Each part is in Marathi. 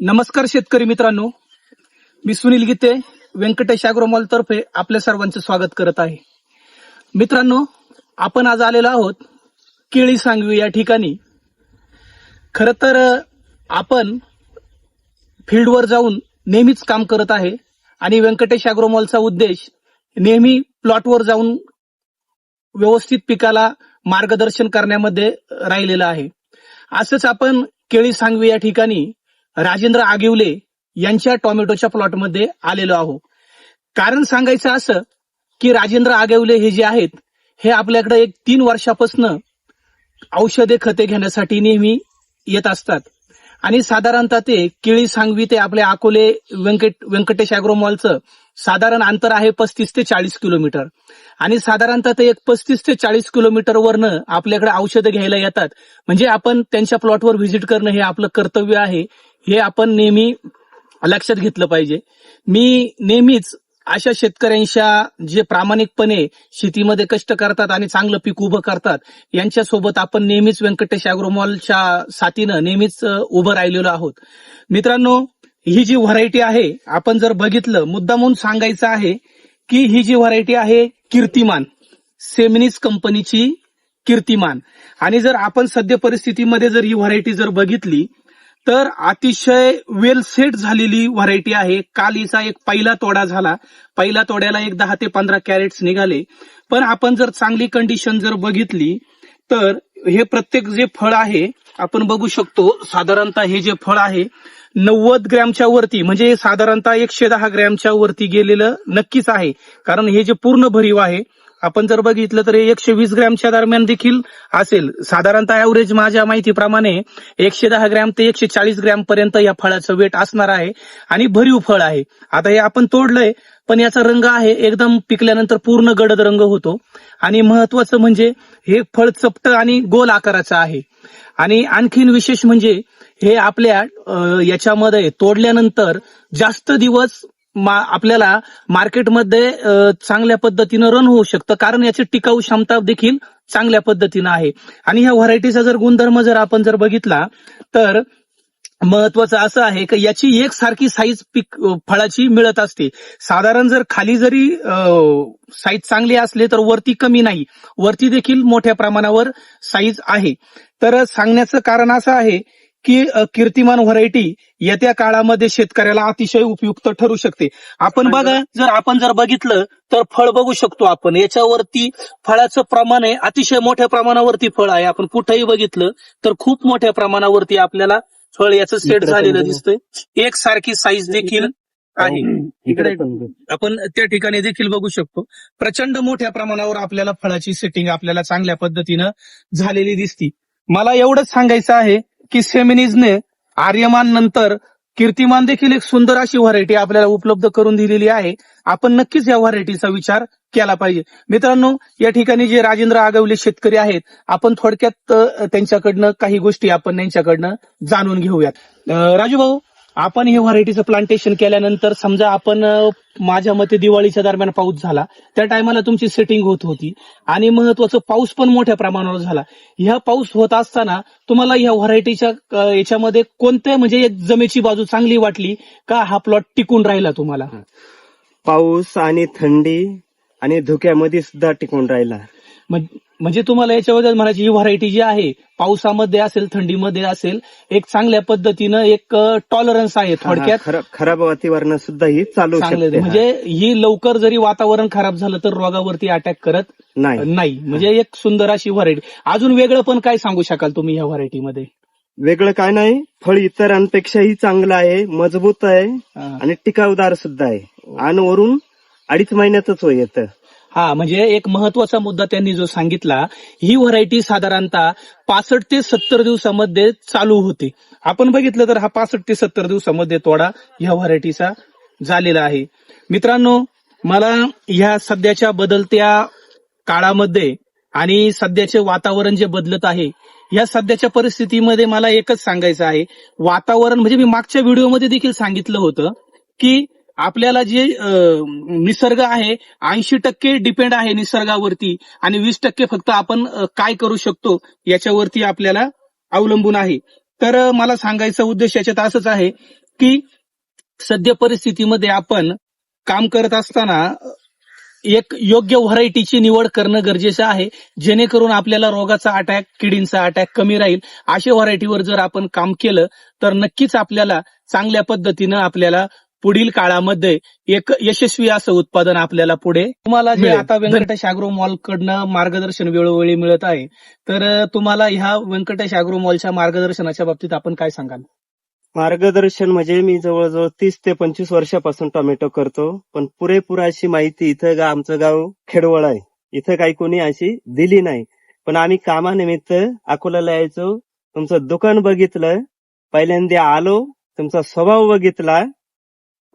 नमस्कार शेतकरी मित्रांनो. मी सुनील गीते व्यंकटेश अॅग्रोमॉल तर्फे आपल्या सर्वांचं स्वागत करत आहे. मित्रांनो आपण आज आलेलो आहोत केळी सांगवी या ठिकाणी. खर तर आपण फील्डवर जाऊन नेहमीच काम करत आहे आणि व्यंकटेश अॅग्रोमॉलचा उद्देश नेहमी प्लॉटवर जाऊन व्यवस्थित पिकाला मार्गदर्शन करण्यामध्ये राहिलेलं आहे. असंच आपण केळी सांगवी या ठिकाणी राजेंद्र आगिवले यांच्या टोमॅटोच्या प्लॉटमध्ये आलेलो आहो. कारण सांगायचं असं की राजेंद्र आगिवले हे जे आहेत हे आपल्याकडे एक तीन वर्षापासून औषधे खते घेण्यासाठी नेहमी येत असतात. आणि साधारणतः ते केळी सांगवी ते आपल्या अकोले व्यंकट व्यंकटेश अॅग्रोमॉलचं साधारण अंतर आहे पस्तीस ते चाळीस किलोमीटर. आणि साधारणतः ते एक पस्तीस ते चाळीस किलोमीटर वरनं आपल्याकडे औषधं घ्यायला येतात. म्हणजे आपण त्यांच्या प्लॉटवर व्हिजिट करणं हे आपलं कर्तव्य आहे. हे आपण नेहमी लक्षात घेतलं पाहिजे. मी नेहमीच अशा शेतकऱ्यांच्या जे प्रामाणिकपणे शेतीमध्ये कष्ट करतात आणि चांगलं पीक उभं करतात यांच्यासोबत आपण नेहमीच व्यंकटेश अॅग्रोमॉलच्या साथीनं नेहमीच उभं राहिलेलो आहोत. मित्रांनो ही जी व्हरायटी आहे आपण जर बघितलं मुद्दा म्हणून सांगायचं आहे की ही जी व्हरायटी आहे कीर्तिमान सेमिनिस कंपनीची कीर्तिमान. आणि जर आपण सद्य परिस्थितीमध्ये जर ही व्हरायटी जर बघितली तर अतिशय वेल सेट झालेली व्हरायटी आहे. काल हिचा एक पहिला तोडा झाला. पहिल्या तोड्याला एक दहा ते पंधरा कॅरेट्स निघाले. पण आपण जर चांगली कंडिशन जर बघितली तर हे प्रत्येक जे फळ आहे आपण बघू शकतो साधारणतः हे जे फळ आहे नव्वद ग्रॅमच्या वरती म्हणजे साधारणतः एकशे दहा ग्रॅमच्या वरती गेलेलं नक्कीच आहे. कारण हे जे पूर्ण भरीव आहे आपण जर बघितलं तर एकशे वीस ग्रॅमच्या दरम्यान देखील असेल. साधारणतः ऍव्हरेज माझ्या माहितीप्रमाणे एकशे दहा ग्रॅम ते एकशे चाळीस ग्रॅम पर्यंत या फळाचं वेट असणार आहे आणि भरीव फळ आहे. आता हे आपण तोडलंय पण याचा रंग आहे एकदम पिकल्यानंतर पूर्ण गडद रंग होतो. आणि महत्वाचं म्हणजे हे फळ चपट आणि गोल आकाराचं आहे. आणि आणखीन विशेष म्हणजे हे आपल्या याच्यामध्ये तोडल्यानंतर जास्त दिवस मा- आपल्याला मार्केटमध्ये चांगल्या पद्धतीनं रन होऊ शकतं. कारण याची टिकाऊ क्षमता देखील चांगल्या पद्धतीनं आहे. आणि ह्या व्हरायटीचा जर गुणधर्म जर आपण जर बघितला तर महत्वाचं असं आहे की याची एक सारखी साईज पीक फळाची मिळत असते. साधारण जर खाली जरी साईज चांगली असले तर वरती कमी नाही. वरती देखील मोठ्या प्रमाणावर साईज आहे. तर सांगण्याचं कारण असं आहे की कीर्तिमान व्हरायटी येत्या काळामध्ये शेतकऱ्याला अतिशय उपयुक्त ठरू शकते. आपण बघा जर आपण जर बघितलं तर फळ बघू शकतो आपण. याच्यावरती फळाचं प्रमाण आहे अतिशय मोठ्या प्रमाणावरती फळ आहे. आपण कुठेही बघितलं तर खूप मोठ्या प्रमाणावरती आपल्याला फळ याचं सेट झालेलं. दिसतंय. एक सारखी साईज देखील आहे. इकडे. आपण त्या ठिकाणी देखील बघू शकतो. प्रचंड मोठ्या प्रमाणावर आपल्याला फळाची सेटिंग आपल्याला चांगल्या पद्धतीनं झालेली दिसती. मला एवढंच सांगायचं आहे की सेमिनीजने आर्यमान नंतर कीर्तिमान देखील एक सुंदर अशी व्हरायटी आपल्याला उपलब्ध करून दिलेली आहे. आपण नक्कीच या व्हरायटीचा विचार केला पाहिजे. मित्रांनो या ठिकाणी जे राजेंद्र आगवले शेतकरी आहेत आपण थोडक्यात त्यांच्याकडनं काही गोष्टी आपण त्यांच्याकडनं जाणून घेऊयात. राजू भाऊ आपण हे व्हरायटीचं प्लांटेशन केल्यानंतर समजा आपण माझ्या मते दिवाळीच्या दरम्यान पाऊस झाला त्या टायमाला तुमची सेटिंग होत होती. आणि महत्वाचं पाऊस पण मोठ्या प्रमाणावर झाला. ह्या पाऊस होत असताना तुम्हाला ह्या व्हरायटीच्या याच्यामध्ये कोणत्या म्हणजे जमेची बाजू चांगली वाटली का हा प्लॉट टिकून राहिला तुम्हाला? पाऊस आणि थंडी आणि धुक्यामध्ये सुद्धा टिकून राहिला. म्हणजे तुम्हाला याच्याबद्दल म्हणायची ही व्हरायटी जी आहे पावसामध्ये असेल थंडीमध्ये असेल एक चांगल्या पद्धतीनं एक टॉलरन्स आहे थोडक्यात. खरा- खराब वातावरण सुद्धा ही चालू म्हणजे ही. लवकर जरी वातावरण खराब झालं तर रोगावरती अटॅक करत नाही. म्हणजे एक सुंदर अशी व्हरायटी अजून वेगळं पण काय सांगू शकाल तुम्ही ह्या व्हरायटीमध्ये वेगळं काय नाही. फळ इतरांपेक्षाही चांगलं आहे मजबूत आहे आणि टिकाऊदार सुद्धा आहे. आणि वरून अडीच महिन्यातच येतं. हा म्हणजे एक महत्त्वाचा मुद्दा त्यांनी जो सांगितला ही व्हरायटी साधारणतः पासष्ट ते सत्तर दिवसामध्ये चालू होते. आपण बघितलं तर हा पासष्ट ते सत्तर दिवसामध्ये तोडा ह्या व्हरायटीचा झालेला आहे. मित्रांनो मला ह्या सध्याच्या बदलत्या काळामध्ये आणि सध्याचे वातावरण जे बदलत आहे या सध्याच्या परिस्थितीमध्ये मला एकच सांगायचं आहे. वातावरण म्हणजे मी मागच्या व्हिडिओमध्ये देखील सांगितलं होतं की आपल्याला जे निसर्ग आहे ऐंशी टक्के डिपेंड आहे निसर्गावरती आणि वीस टक्के फक्त आपण काय करू शकतो याच्यावरती आपल्याला अवलंबून आहे. तर मला सांगायचा उद्देश याच्यात असंच आहे की सद्य परिस्थितीमध्ये आपण काम करत असताना एक योग्य व्हरायटीची निवड करणं गरजेचं आहे जेणेकरून आपल्याला रोगाचा अटॅक किडींचा अटॅक कमी राहील. अशा व्हरायटीवर जर आपण काम केलं तर नक्कीच आपल्याला चांगल्या पद्धतीनं आपल्याला पुढील काळामध्ये एक यशस्वी असं उत्पादन आपल्याला पुढे तुम्हाला जे. आता व्यंकटेश अॅग्रो मॉल कडनं मार्गदर्शन वेळोवेळी मिळत आहे तर तुम्हाला ह्या व्यंकटेश अॅग्रो मॉलच्या मार्गदर्शनाच्या बाबतीत आपण काय सांगाल? मार्गदर्शन म्हणजे मी जवळजवळ तीस ते पंचवीस वर्षापासून टोमॅटो करतो पण पुरेपूर अशी माहिती इथं गा आमचं गाव खेडवळ आहे. इथं काही कोणी अशी दिली नाही. पण आम्ही कामानिमित्त अकोल्याला यायचो. तुमचं दुकान बघितलं पहिल्यांदा आलो तुमचा स्वभाव बघितला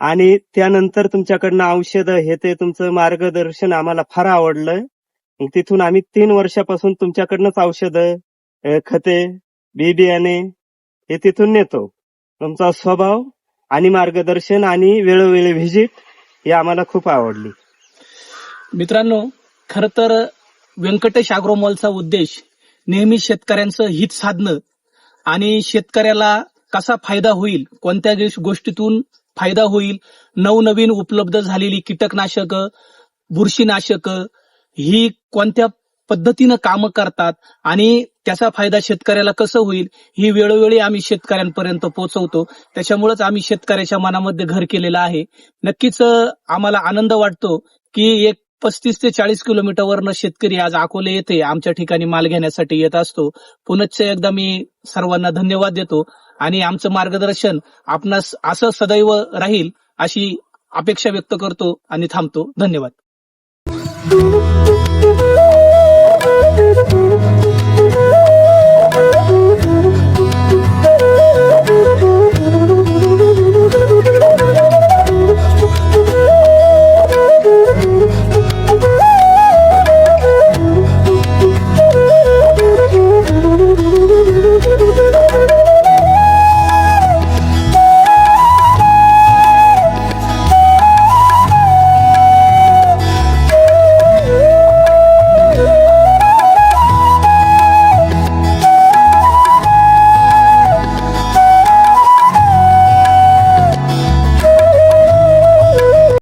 आणि त्यानंतर तुमच्याकडनं औषधं हे ते तुमचं मार्गदर्शन आम्हाला फार आवडलं. मग तिथून आम्ही तीन वर्षापासून तुमच्याकडनंच औषधं खते बी बियाणे हे तिथून नेतो. तुमचा स्वभाव आणि मार्गदर्शन आणि वेळोवेळी व्हिजिट हे आम्हाला खूप आवडली. मित्रांनो खर तर व्यंकटेश अॅग्रोमॉलचा उद्देश नेहमी शेतकऱ्यांचं हित साधणं आणि शेतकऱ्याला कसा फायदा होईल कोणत्या गोष्टीतून फायदा होईल. नवनवीन उपलब्ध झालेली कीटकनाशक बुरशीनाशक ही कोणत्या पद्धतीनं कामं करतात आणि त्याचा फायदा शेतकऱ्याला कसं होईल ही वेळोवेळी आम्ही शेतकऱ्यांपर्यंत पोहोचवतो त्याच्यामुळेच आम्ही शेतकऱ्याच्या मनामध्ये घर केलेलं आहे. नक्कीच आम्हाला आनंद वाटतो की एक पस्तीस ते चाळीस किलोमीटरवरनं शेतकरी आज अकोले येथे आमच्या ठिकाणी माल घेण्यासाठी येत असतो. पुनश्च एकदा मी सर्वांना धन्यवाद देतो. आणि आमचं मार्गदर्शन आपणास असं सदैव राहील अशी अपेक्षा व्यक्त करतो आणि थांबतो. धन्यवाद.